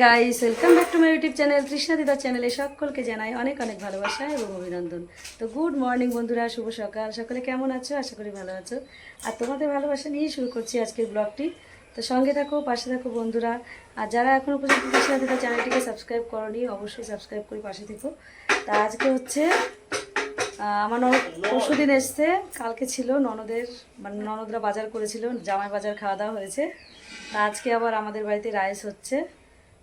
Guys welcome back to my YouTube channel Trishna দিদার চ্যানেলে সকলকে জানাই অনেক অনেক ভালোবাসা এবং অভিনন্দন। তো গুড মর্নিং বন্ধুরা, শুভ সকাল। সকলে কেমন আছো? আশা করি ভালো আছো। আর তোমাদের ভালোবাসা নিয়েই শুরু করছি আজকের ব্লগটি। তো সঙ্গে থাকো, পাশে থাকো বন্ধুরা। আর যারা এখনও পর্যন্ত তৃষ্ণা দিদার চ্যানেলটিকে সাবস্ক্রাইব করনি, অবশ্যই সাবস্ক্রাইব করে পাশে থেকো। তা আজকে হচ্ছে আমার ননদ পরশু দিন এসছে। কালকে ছিল ননদের মানে ননদরা বাজার করেছিল, জামাই বাজার খাওয়া দাওয়া হয়েছে। তা আজকে আবার আমাদের বাড়িতে রাইস হচ্ছে।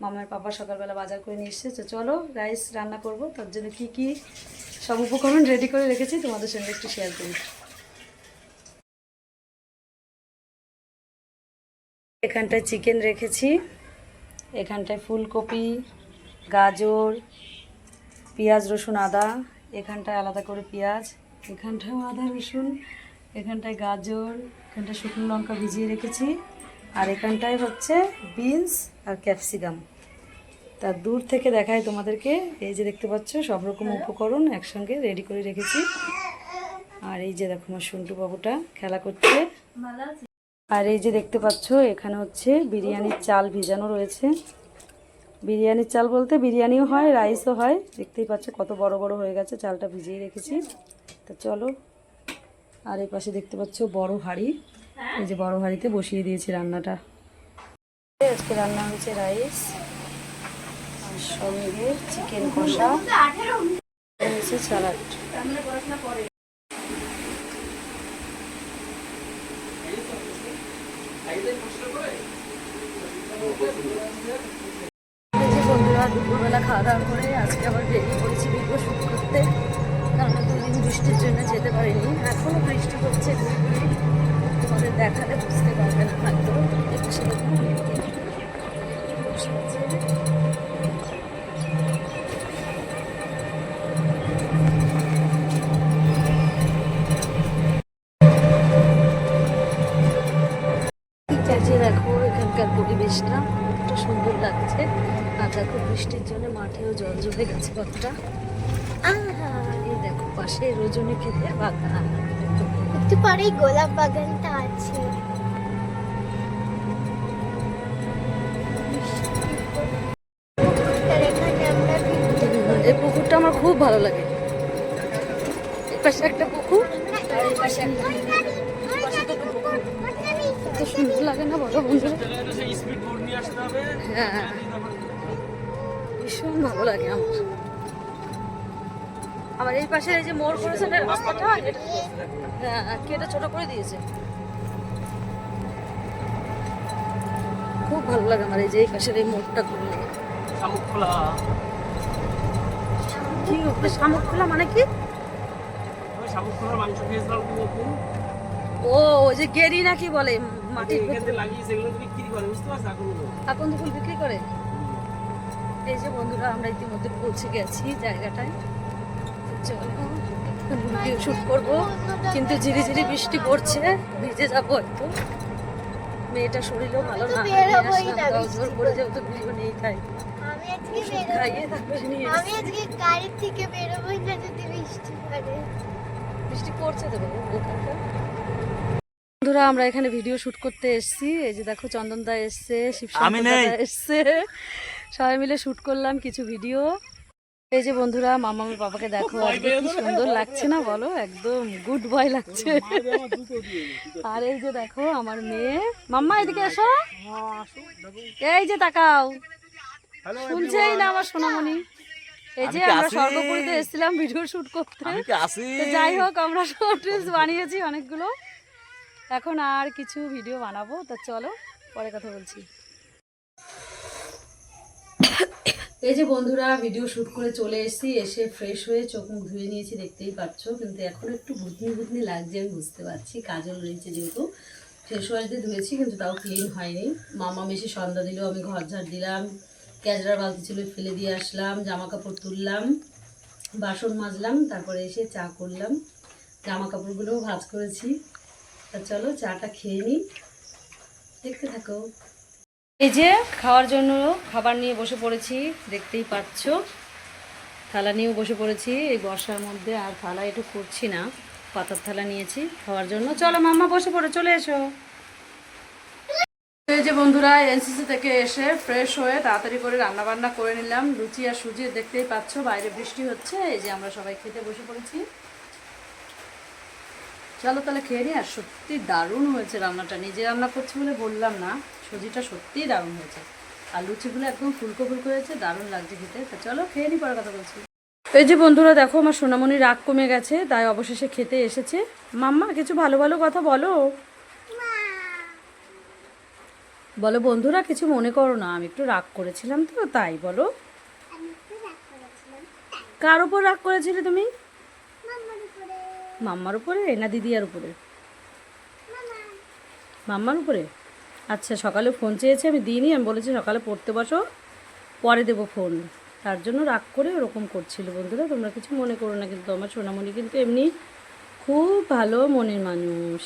মামার পাপা সকালবেলা বাজার করে নিয়ে এসছে। তো চলো রাইস রান্না করব। তার জন্য কি কি সব উপকরণ রেডি করে রেখেছি, তোমাদের সঙ্গে একটু শেয়ার করি। এখানটায় চিকেন রেখেছি, এখানটায় ফুলকপি, গাজর, পেঁয়াজ, রসুন, আদা, এখানটায় আলাদা করে পেঁয়াজ, এখানটায় আদা, রসুন, এখানটায় গাজর, এখানটায় শুকনো লঙ্কা ভিজিয়ে রেখেছি, আর এখানটায় হচ্ছে বিনস আর ক্যাপসিকাম তা দূর থেকে দেখায় তোমাদেরকে। এই যে দেখতে পাচ্ছ, সব রকম উপকরণ একসঙ্গে রেডি করে রেখেছি। আর এই যে দেখো আমার সন্টু বাবুটা খেলা করছে। আর এই যে দেখতে পাচ্ছ, এখানে হচ্ছে বিরিয়ানির চাল ভিজানো রয়েছে। বিরিয়ানির চাল বলতে বিরিয়ানিও হয় রাইসও হয়। দেখতেই পাচ্ছ কত বড় বড় হয়ে গেছে, চালটা ভিজিয়ে রেখেছি। তো চলো, আর এই পাশে দেখতে পাচ্ছ বড় হাঁড়ি। এই যে বড় হাঁড়িতে বসিয়ে দিয়েছি রান্নাটা। আজকে রান্না হয়েছে রাইস সঙ্গে চিকেন কষা স্যালাড। দুপুরবেলা খাওয়া দাওয়া করে আজকে আবার বেরিয়ে পড়েছি ভিডিও শুট করতে। কারণ দুদিন বৃষ্টির জন্য যেতে পারিনি। এখনও বৃষ্টি হচ্ছে তোমাদের দেখালে বুঝতে পারবে না হয়তো। একটু দেখো বৃষ্টির জন্য মাঠেও জল জমে গেছে কতটা। আহা, দেখো পাশে রজনী ক্ষেতের বাগান। একটু পরেই গোলাপ বাগানটা আছে। এই পুকুরটা আমার খুব ভালো লাগে। পাশে একটা পুকুর আর এই পাশে একটা পাশে দুটো পুকুর। কত সুন্দর লাগে না বলো বন্ধুরা? হ্যাঁ। ভীষণ ভালো লাগে আমার। আমার এই পাশে যে মোড় করেছে না রাস্তাটা এটা হ্যাঁ কেটে ছোট করে দিয়েছে। খুব ভালো লাগে আমার এই যে এই পাশের এই মোড়টা ঘুরলে শামুক খোলা কি ওটা শামুক খোলা মানে কি? শামুক খোলার মাংস খেয়েছিলাম ও ওই যে গেরি নাকি বলে মাটির লাগিয়ে সেগুলো বিক্রি করে বুঝতে পারছ এখন এখন ফুল বিক্রি করে? এই যে বন্ধুরা আমরা ইতিমধ্যে পৌঁছে গেছি জায়গাটায়। চলো ভিডিও শুট করব। কিন্তু ঝিরি ঝিরি বৃষ্টি পড়ছে ভিজে যাব হয়তো মেয়েটা শরীরও ভালো না জোর করে যেহেতু ভিডিও নেই তাই। আমি আজকে ওষুধ বেরোবো খাইয়ে তারপরে নিয়ে আমি এসেছি। আজকে গাড়ি থেকে বেরোবোই না যদি বৃষ্টি পড়ে। বৃষ্টি পড়ছে তো বন্ধুরা আমরা এখানে ভিডিও শুট করতে এসেছি। এই যে দেখো চন্দন দা এসছে। শিবশঙ্কর এসছে। সবাই মিলে শুট করলাম কিছু ভিডিও। এই যে বন্ধুরা মামামের বাবাকে দেখো আজকে কি সুন্দর লাগছে না বলো? একদম গুড বয় লাগছে। আর এই যে দেখো আমার মেয়ে। মাম্মা এদিকে এসো। এই যে তাকাও। শুনছেই না আমার সোনামণি। এই যে আমরা আছি? সর্বপুরীতে এসেছিলাম ভিডিও শুট করতে। যাই হোক আমরা শর্ট রিলস বানিয়েছি অনেকগুলো। এখন আর কিছু ভিডিও বানাবো। তা চলো পরে কথা বলছি। এই যে বন্ধুরা ভিডিও শ্যুট করে চলে এসেছি, এসে ফ্রেশ হয়ে চোখ মুখ ধুয়ে নিয়েছি, দেখতেই পাচ্ছ। কিন্তু এখন একটু ভুতনি ভুতনি লাগছে, আমি বুঝতে পারছি, কাজল রয়েছে যেহেতু। ফ্রেশ ওয়াশ দিয়ে ধুয়েছি, কিন্তু তাও ক্লিন হয়নি। মামা মেশে সন্ধ্যা দিল, আমি ঘর ঝাড় দিলাম, ক্যাজরার বালতি ছিল, ফেলে দিয়ে আসলাম জামা কাপড় তুললাম, বাসন মাজলাম, তারপরে এসে চা করলাম। জামা কাপড়গুলোও ভাজ করেছি। তা চলো, চাটা খেয়ে নিই। দেখতে থাকো। এই যে খাওয়ার জন্য খাবার নিয়ে বসে পড়েছি, দেখতেই পাচ্ছ। থালা নিয়েও বসে পড়েছি, এই বর্ষার মধ্যে আর থালা একটু করছি না, পাতার থালা নিয়েছি খাওয়ার জন্য। চলো মাম্মা বসে পড়ে, চলে এসো। এই যে বন্ধুরা, এনসিসি থেকে এসে ফ্রেশ হয়ে তাড়াতাড়ি করে রান্না বান্না করে নিলাম। লুচি আর সুজি দেখতেই পাচ্ছ, বাইরে বৃষ্টি হচ্ছে, এই যে আমরা সবাই খেতে বসে পড়েছি। চলো তাহলে খেয়ে নিই আর সত্যি দারুণ হয়েছে রান্নাটা। নিজে রান্না করছি বলে বললাম না। সুজিটা সত্যিই দারুণ হয়েছে। আর লুচিগুলো একদম ফুলকো ফুলকো হয়েছে, দারুণ লাগছে খেতে। তা চলো খেয়ে নি পরে কথা বলছি। এই যে বন্ধুরা, দেখো আমার সোনামণি রাগ কমে গেছে, তাই অবশেষে খেতে এসেছে। মাম্মা, কিছু ভালো ভালো কথা বলো। বলো বন্ধুরা, কিছু মনে করো না, আমি একটু রাগ করেছিলাম তো, তাই বলো। কার উপর রাগ করেছিলে তুমি? মাম্মার উপরে না দিদিয়ার উপরে? মাম্মার উপরে। আচ্ছা সকালে ফোন চেয়েছে, আমি দিইনি, আমি বলেছি সকালে পড়তে বসো, পরে দেবো ফোন তার জন্য রাগ করে ওরকম করছিল বন্ধুরা, তোমরা কিছু মনে করো না, কিন্তু আমার সোনামণি কিন্তু এমনি খুব ভালো মনের মানুষ।